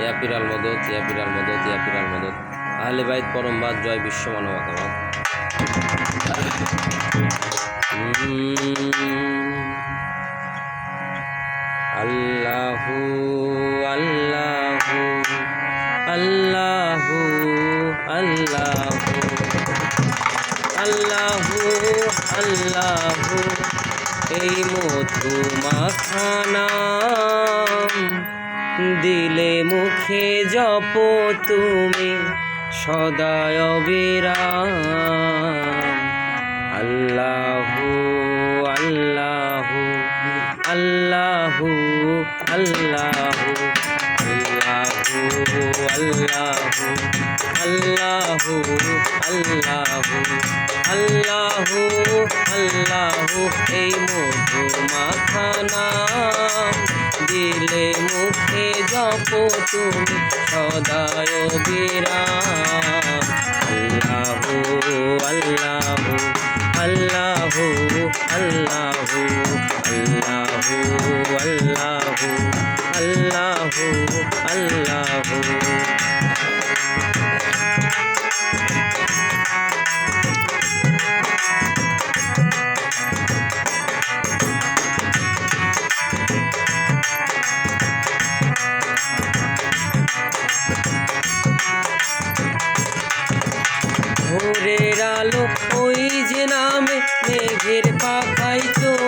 ইয়া পিরাল মদত ইয়া পিরাল মদত ইয়া পিরাল মদত। আহলে বাইত পরমবাদ জয় বিশ্ব মানবতাবাদ আল্লাহু আল্লাহু আল্লাহু আল্লাহু। আল্লাহু আল্লাহু। এই মধু মাখানাম দিলে মুখে জপ তুমি সদায় আল্লাহু আল্লাহু আল্লাহু আল্লাহু আল্লাহু আল্লাহু আল্লাহু আল্লাহু আল্লাহু আল্লাহু এই মধু মাখানাম দিলে মুখে জপ তুমি সদায় বিরাম। আল্লাহু পাখের পাখায় তো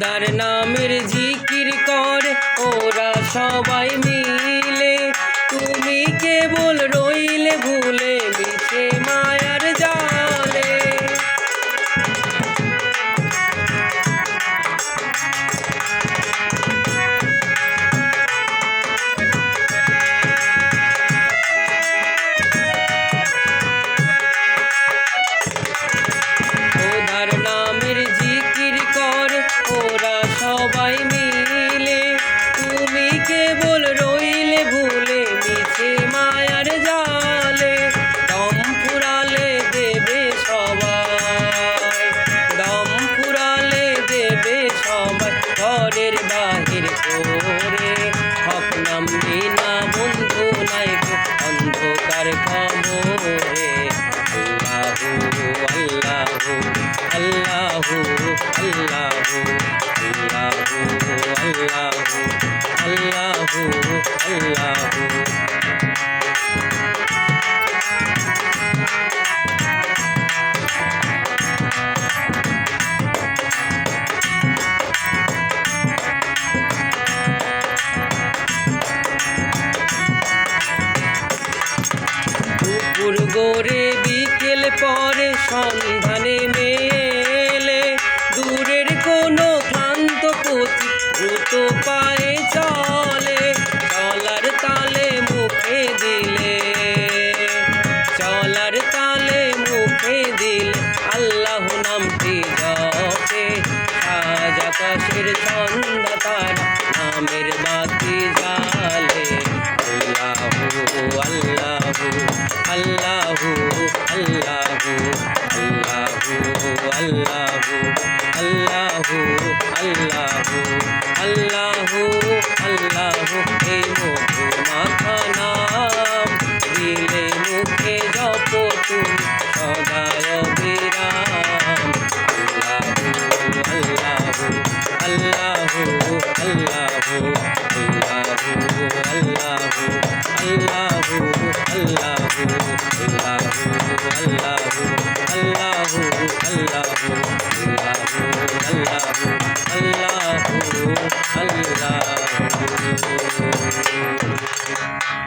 খোদার নামের জিকির করে ওরা সবাই মিলে তুমি কেবল পরে সন্ধানে মেলে। দূরের কোনো ক্লান্ত পথি দ্রুত পায়ে চলে। চলার তালে মুখে দিলে। চলার তালে মুখে দিলে আল্লাহ নামটি জপে সাজ আকাশের চন্দ্র